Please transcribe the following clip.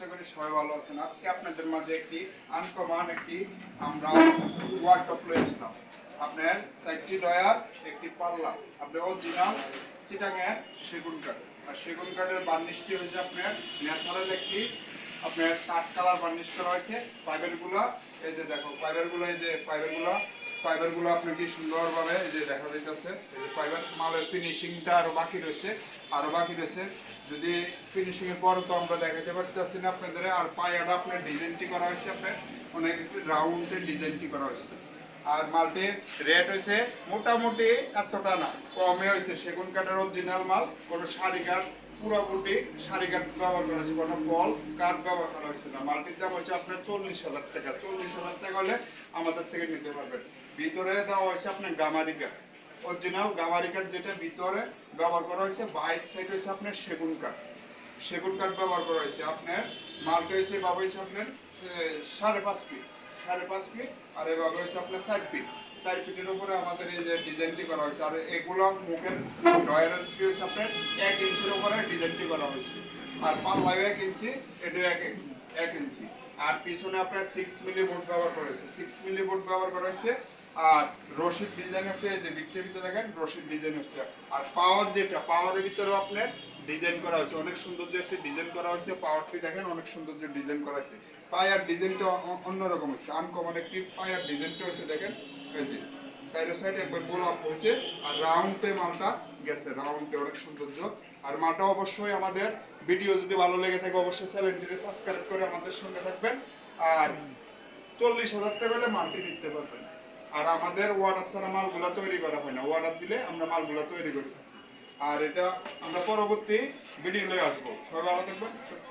আশা করি সবাই ভালো আছেন। আজকে আপনাদের মাঝে একটি আনকমন একটি আমরা ওয়ার্কটপ লয়ে আসলাম। আপনার চারটি ডয়ার, একটি পাল্লা আপনার অরিজিনাল চিটাঙের সেগুন কাঠ। আর সেগুন কাঠের বার্নিশটি হয়েছে আপনার ন্যাচারাল একটি, আপনার কাঠ কালার বার্নিশ করা হয়েছে। ফাইবারগুলো এই যে দেখো ফাইবারগুলো এই যে ফাইবারগুলো ফাইবারগুলো আপনার কি সুন্দরভাবে এই যে দেখা যাইতেছে ফাইবার মালের ফিনিশিংটা আরও বাকি রয়েছে। আরও বাকি রয়েছে। যদি ফিনিশিং এর পরে তো আমরা দেখাতে পারতেছি না আপনাদের আর পায়াটা আপনার ডিজাইনটি করা হয়েছে, আপনার অনেক রাউন্ডের ডিজাইনটি করা হয়েছে। আর মালটির রেট হয়েছে মোটামুটি এতটা না, কমে হয়েছে। সেগুন কাঠের অরিজিনাল মাল, কোনো শাড়ি কাঠ, পুরোপুরি শাড়ি কাঠ ব্যবহার করা হয়েছে, কোনো বল কাঠ ব্যবহার করা হয়েছে না। মালটির দাম হচ্ছে আপনার চল্লিশ হাজার টাকা, চল্লিশ হাজার টাকা হলে আমাদের থেকে নিতে পারবেন ভিতরে দেওয়া হয়েছে আপনার গামারি কাঠ অরিজিনাল গামারি কাঠ যেটা ভিতরে ব্যবহার করা হয়েছে বাইক সাইড হয়েছে আপনার সেগুন কাঠ সেগুন কাঠ ব্যবহার করা হয়েছে। আপনার মালটা হয়েছে বাবা হয়েছে আপনার সাড়ে পাঁচ ফিট সাড়ে পাঁচ ফিট আর এভাবে হচ্ছে আপনার চার ফিট চার ফিটের উপরে আমাদের এই যে ডিজাইনটি করা হয়েছে। আর এগুলো মুখের ডয়ারের হয়েছে আপনার, এক ইঞ্চির উপরে ডিজাইনটি করা হয়েছে। আর পাল্লায় এক ইঞ্চি এটা এক এক ইঞ্চি আর পিছনে আপনার সিক্স মিলি বোর্ড ব্যবহার করেছে হয়েছে। সিক্স মিলি বোর্ড ব্যবহার করা হয়েছে, আর রশিদ ডিজাইন আছে যে বিক্রির ভিতরে দেখেন, রশিদ ডিজাইন হচ্ছে আর পাওয়ার যেটা পাওয়ারের ভিতরেও আপনার ডিজাইন করা হয়েছে। অনেক সৌন্দর্য একটি ডিজাইন করা হয়েছে পাওয়ারটি দেখেন, অনেক সৌন্দর্য ডিজাইন করা হয়েছে। পায়ার ডিজাইনটা অন্যরকম হচ্ছে আনকমন একটি পায়ার ডিজাইনটা হচ্ছে দেখেন, এই যে। সাইডে একবার গোলাপ হয়েছে, আর রাউন্ডে মালটা গেছে রাউন্ডে অনেক সৌন্দর্য। আর মালটা অবশ্যই আমাদের ভিডিও যদি ভালো লেগে থাকে, অবশ্যই চ্যানেলটিকে সাবস্ক্রাইব করে আমাদের সঙ্গে থাকবেন। আর চল্লিশ হাজার টাকা হলে মালটি নিতে পারবেন। আর আমাদের ওয়াটার ছাড়া মালগুলা তৈরি করা হয় না। ওয়াটার দিলে আমরা মালগুলা তৈরি করে আর এটা আমরা পরবর্তী ভিডিও লয়ে আসব। সবাই ভালো থাকবেন, সুস্থ